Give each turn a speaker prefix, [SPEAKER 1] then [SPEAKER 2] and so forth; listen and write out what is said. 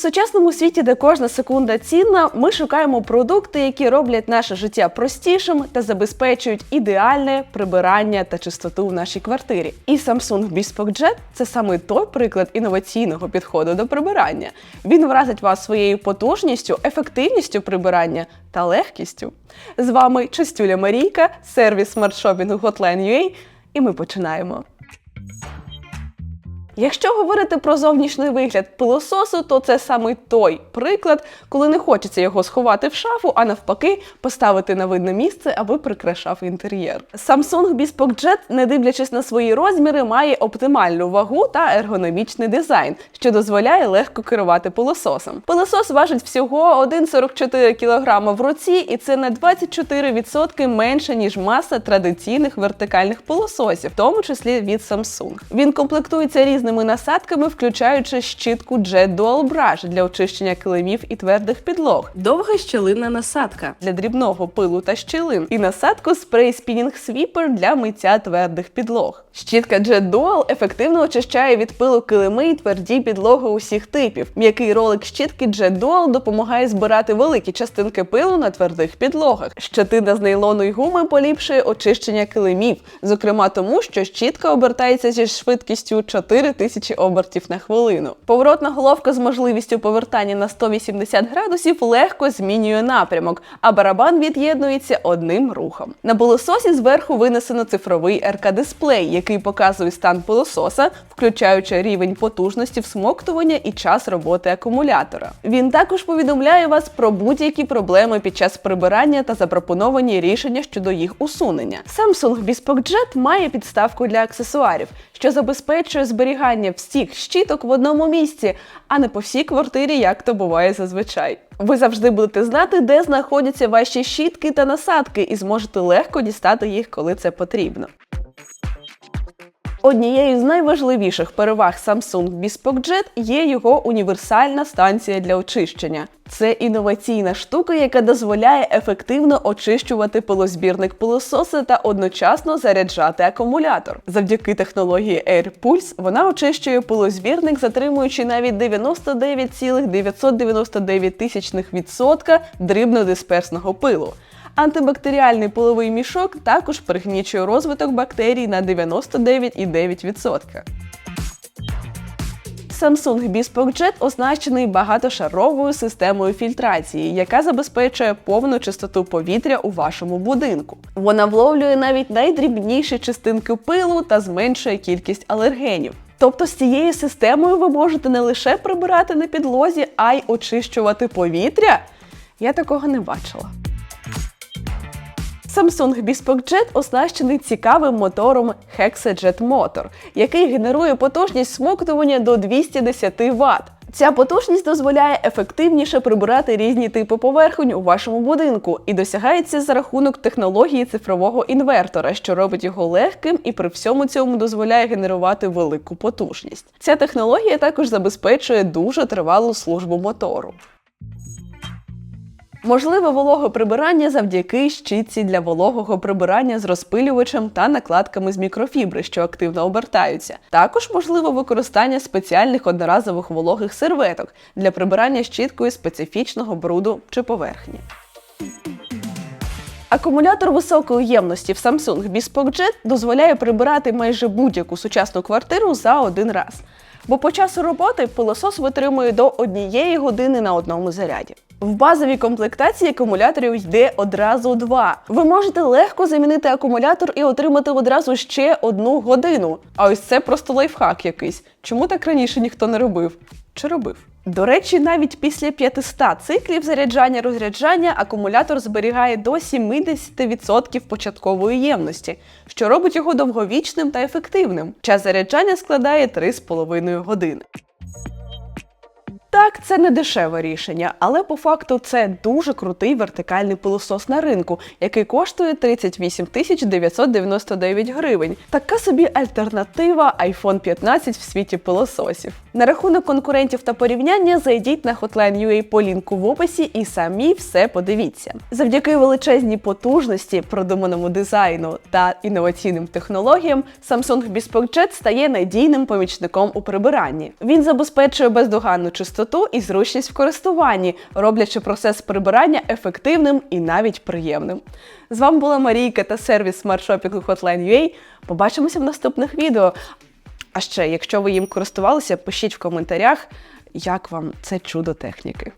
[SPEAKER 1] В сучасному світі, де кожна секунда цінна, ми шукаємо продукти, які роблять наше життя простішим та забезпечують ідеальне прибирання та чистоту в нашій квартирі. І Samsung Bespoke Jet – це саме той приклад інноваційного підходу до прибирання. Він вразить вас своєю потужністю, ефективністю прибирання та легкістю. З вами Частюля Марійка, сервіс смартшопінгу Hotline.ua, і ми починаємо. Якщо говорити про зовнішній вигляд пилососу, то це саме той приклад, коли не хочеться його сховати в шафу, а навпаки, поставити на видне місце, аби прикрашав інтер'єр. Samsung Bespoke Jet, не дивлячись на свої розміри, має оптимальну вагу та ергономічний дизайн, що дозволяє легко керувати пилососом. Пилосос важить всього 1,44 кг в руці, і це на 24% менше ніж маса традиційних вертикальних пилососів, в тому числі від Samsung. Він комплектується різними насадками, включаючи щітку Jet Dual Brush для очищення килимів і твердих підлог, довга щілинна насадка. Для дрібного пилу та щілин, і насадку спрей Spinning Sweeper для миття твердих підлог. Щітка Jet Dual ефективно очищає від пилу килими і тверді підлоги усіх типів. М'який ролик щітки Jet Dual допомагає збирати великі частинки пилу на твердих підлогах. Щетина з нейлону й гуми поліпшує очищення килимів, зокрема тому, що щітка обертається зі швидкістю 4000 обертів на хвилину. Поворотна головка з можливістю повертання на 180 градусів легко змінює напрямок, а барабан від'єднується одним рухом. На пилососі зверху винесено цифровий РК-дисплей, який показує стан пилососа, включаючи рівень потужності всмоктування і час роботи акумулятора. Він також повідомляє вас про будь-які проблеми під час прибирання та запропоновані рішення щодо їх усунення. Samsung Bespoke має підставку для аксесуарів, що забезпечує зберігання всіх щіток в одному місці, а не по всій квартирі, як то буває зазвичай. Ви завжди будете знати, де знаходяться ваші щітки та насадки, і зможете легко дістати їх, коли це потрібно. Однією з найважливіших переваг Samsung Bespoke Jet є його універсальна станція для очищення. Це інноваційна штука, яка дозволяє ефективно очищувати пилозбірник пилососа та одночасно заряджати акумулятор. Завдяки технології Air Pulse вона очищує пилозбірник, затримуючи навіть 99,999% дрібнодисперсного пилу. Антибактеріальний пиловий мішок також пригнічує розвиток бактерій на 99,9%. Samsung Bespoke Jet оснащений багатошаровою системою фільтрації, яка забезпечує повну чистоту повітря у вашому будинку. Вона вловлює навіть найдрібніші частинки пилу та зменшує кількість алергенів. Тобто з цією системою ви можете не лише прибирати на підлозі, а й очищувати повітря? Я такого не бачила. Samsung Bespoke Jet оснащений цікавим мотором HexaJet Motor, який генерує потужність смоктування до 210 Вт. Ця потужність дозволяє ефективніше прибирати різні типи поверхонь у вашому будинку і досягається за рахунок технології цифрового інвертора, що робить його легким і при всьому цьому дозволяє генерувати велику потужність. Ця технологія також забезпечує дуже тривалу службу мотору. Можливе вологе прибирання завдяки щітці для вологого прибирання з розпилювачем та накладками з мікрофібри, що активно обертаються. Також можливо використання спеціальних одноразових вологих серветок для прибирання щіткою специфічного бруду чи поверхні. Акумулятор високої ємності в Samsung Bespoke Jet дозволяє прибирати майже будь-яку сучасну квартиру за один раз. Бо по часу роботи пилосос витримує до однієї години на одному заряді. В базовій комплектації акумуляторів йде одразу два. Ви можете легко замінити акумулятор і отримати одразу ще одну годину. А ось це просто лайфхак якийсь. Чому так раніше ніхто не робив? Чи робив? До речі, навіть після 500 циклів заряджання-розряджання акумулятор зберігає до 70% початкової ємності, що робить його довговічним та ефективним. Час заряджання складає 3,5 години. Так, це не дешеве рішення, але по факту це дуже крутий вертикальний пилосос на ринку, який коштує 38 тисяч 999 гривень. Така собі альтернатива iPhone 15 в світі пилососів. На рахунок конкурентів та порівняння зайдіть на Hotline.ua по лінку в описі і самі все подивіться. Завдяки величезній потужності, продуманому дизайну та інноваційним технологіям, Samsung Bespoke стає надійним помічником у прибиранні. Він забезпечує бездоганну чистоту чистоту і зручність в користуванні, роблячи процес прибирання ефективним і навіть приємним. З вами була Марійка та сервіс Smart Shopping Hotline.ua. Побачимося в наступних відео. А ще, якщо ви їм користувалися, пишіть в коментарях, як вам це чудо техніки.